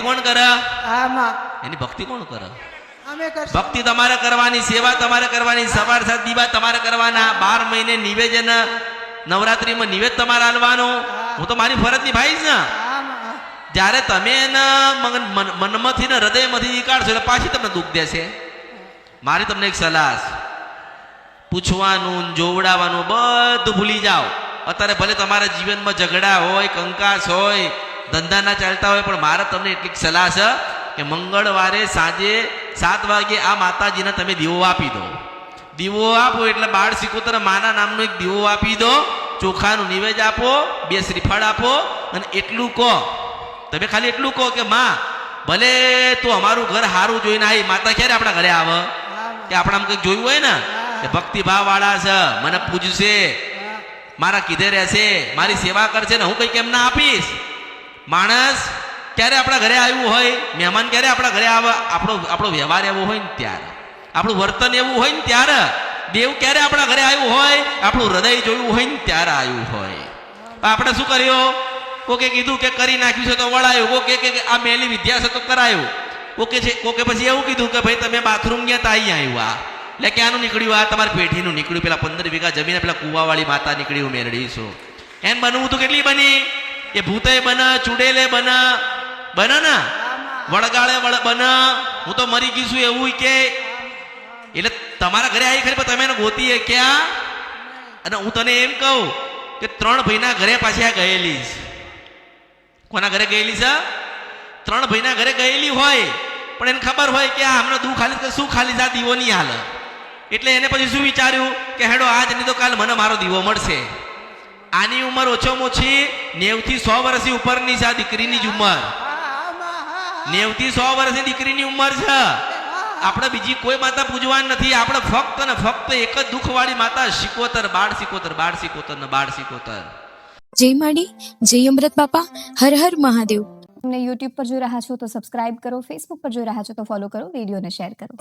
ભક્તિ કોણ કરે? એની ભક્તિ કોણ કરે? ભક્તિ તમારે કરવાની સેવા તમારે કરવાની સવાર સાત દીવા તમારે કરવાના બાર મહિને નિવેદન નવરાત્રીમાં નિવેદ તમારે હાલવાનો હું. તો મારી ફરજ નિભાઈશ ને. જ્યારે તમે એના મન- મન- મનમાંથી ને હૃદયમાંથી નીકાળશો એટલે પાછી તમને દુઃખ દેશે. મારી તમને એક સલાહ. પૂછવાનું જોવડાવવાનું બધું ભૂલી જાઓ. અત્યારે ભલે તમારા જીવનમાં ઝઘડા હોય કંકાસ હોય ધંધા ના ચાલતા હોય પણ મારે તમને એટલી સલાહ છે કે મંગળવારે સાંજે સાત વાગે આ માતાજીને તમે દીવો આપી દો. દીવો આપો એટલે બાળ સિકોતર માના નામનો એક દીવો આપી દો ચોખાનું નિવેદ આપો બે શ્રીફળ આપો અને એટલું કહો. તમે ખાલી એટલું કહો કે માં ભલે તું અમારું ઘર સારું જોઈને આવી માતા ક્યારે આપણા ઘરે આવે? કે આપણા આમ કંઈક જોયું હોય ને? કે ભક્તિભાવ વાળા છે મને પૂજશે મારા કીધે રહેશે મારી સેવા કરશે ને હું કંઈક એમને આપીશ? માણસ ક્યારે આપણા ઘરે આવ્યું હોય, મહેમાન ક્યારે આપણા ઘરે આવે, આપણો આપણો વ્યવહાર એવો હોય ને ત્યારે. આપણું વર્તન એવું હોય ને ત્યારે. દેવ ક્યારે આપણા ઘરે આવ્યું હોય, આપણું હૃદય જોયું હોય ને ત્યારે આવ્યું હોય. આપણે શું કર્યું? કોકે કીધું કે કરી નાખ્યું છે તો વળાયું. કોકે કે આ મેલી વિદ્યા છે તો કરાયું. કોકે છે, કોકે પછી એવું કીધું કે ભાઈ તમે બાથરૂમ ગયા તા અહીં આવ્યું એટલે ક્યાંનું નીકળ્યું આ? તમારી પેઢીનું નીકળ્યું. પેલા પંદર વીઘા જમીન પેલા કુવાવાળી માતા નીકળ્યું મેળવીશું એમ બનવું તો કેટલી બની? એ ભૂતે બન ચુડેલે બના. બના ને? વળગાળે વળ બના. હું તો મરી ગઈ છું એવું કે. એટલે તમારા ઘરે આવી ખરી, પણ તમે એને ગોતીએ ક્યાં? અને હું તને એમ કહું કે ત્રણ ભાઈના ઘરે પાછી આ ગયેલી કોના ઘરે ગયેલી છે? ત્રણ ભાઈના ઘરે ગયેલી હોય, પણ એને ખબર હોય કે આ હમણાં દુઃખ ખાલી શું ખાલી આ દીવો નહીં હાલ એટલે એને પછી શું વિચાર્યું કે હેડો, આજ નહીં તો કાલ મને મારો દીવો મળશે. આની ઉંમર ઓછામાં ઓછી નેવથી સો વર્ષની ઉપરની છે આ દીકરીની જ ઉંમર. નેવથી સો વર્ષની દીકરીની ઉંમર છે. આપણે બીજી કોઈ માતા પૂજવાની નથી. આપણે ફક્ત ને ફક્ત એક જ દુઃખવાળી માતા શિકોતર બાળ શિકોતર બાળ શિકોતર ને બાળ શિકોતર જય માડી જય અમૃત બાપા હર હર મહાદેવ. તમને યુટ્યુબ પર જોઈ રહ્યા છો તો સબસ્ક્રાઇબ કરો ફેસબુક પર જોઈ રહ્યા છો તો ફોલો કરો વિડીયોને શેર કરો.